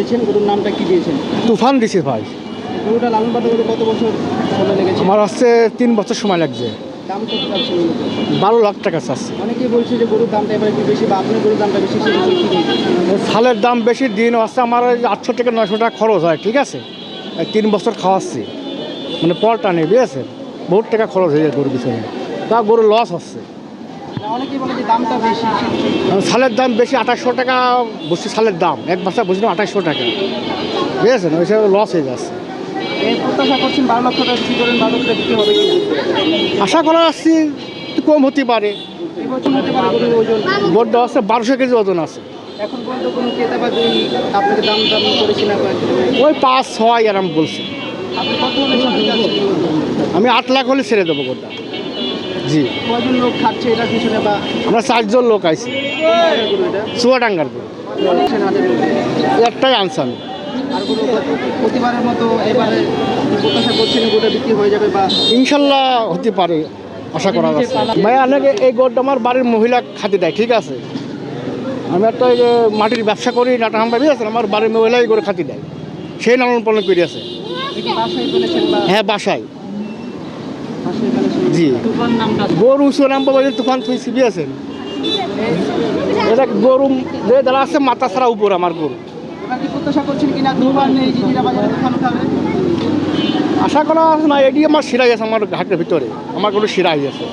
করেছেন? গরুর নামটা কি দিয়েছেন? তুফান দিছি ভাই। গরুটা লালন পালন করতে কত বছর সময় লেগেছে? আমার হচ্ছে তিন বছর সময় লাগছে। দাম কত বারো লাখ টাকা চাচ্ছে। অনেকেই বলছে যে গরুর দামটা এবার একটু বেশি বা আপনার গরুর দামটা বেশি সালের দাম বেশি দিন হচ্ছে আমার ওই আটশো থেকে নয়শো টাকা খরচ হয় ঠিক আছে? তিন বছর খাওয়াচ্ছি। মানে পলটা নেই বুঝেছেন? বহুত টাকা খরচ হয়ে যায় গরুর পিছনে। তা গরুর লস হচ্ছে। সালের দাম বেশি আঠাশশো টাকা বসছি সালের দাম। এক বস্তা বসছিলাম আঠাশশো টাকা। বুঝেছেন? ওই হিসাবে লস হয়ে যাচ্ছে। আশা করা আসছি কম হতে পারে। ওজন। গরুটা হচ্ছে বারোশো কেজি ওজন আছে। ওই পাঁচ ছয় এরম বলছে? আমি আট লাখ হলে ছেড়ে দেবো গোটা জি। কয়জন লোক খাচ্ছে এটার পিছনে বা আমরা চারজন লোক আইছি। চুয়াডাঙ্গার একটাই আনসান আর কোনো প্রতিবারের মতো এবারে প্রত্যাশা করছেন গরুটা বিক্রি হয়ে যাবে বা ইনশাল্লাহ হতে পারে আশা করা যাচ্ছে ভাই অনেকে এই গরুটা আমার বাড়ির মহিলা খাতে দেয় ঠিক আছে? আমি একটা এই যে মাটির ব্যবসা করি নাটা হাম্বা আছে আমার বাড়ির মহিলাই গরু খাতে দেয়। সেই লালন পালন করে আছে হ্যাঁ বাসায়। জি। গরু সুনাম বাবা তুফান তুই সিবি আছেন এটা গরু যে দাঁড়া আছে মাথা ছাড়া উপর আমার গরু। আশা করা আছে না এটি আমার সিরাই আছে আমার ঘাটের ভিতরে। আমার গরু সিরাই আছে।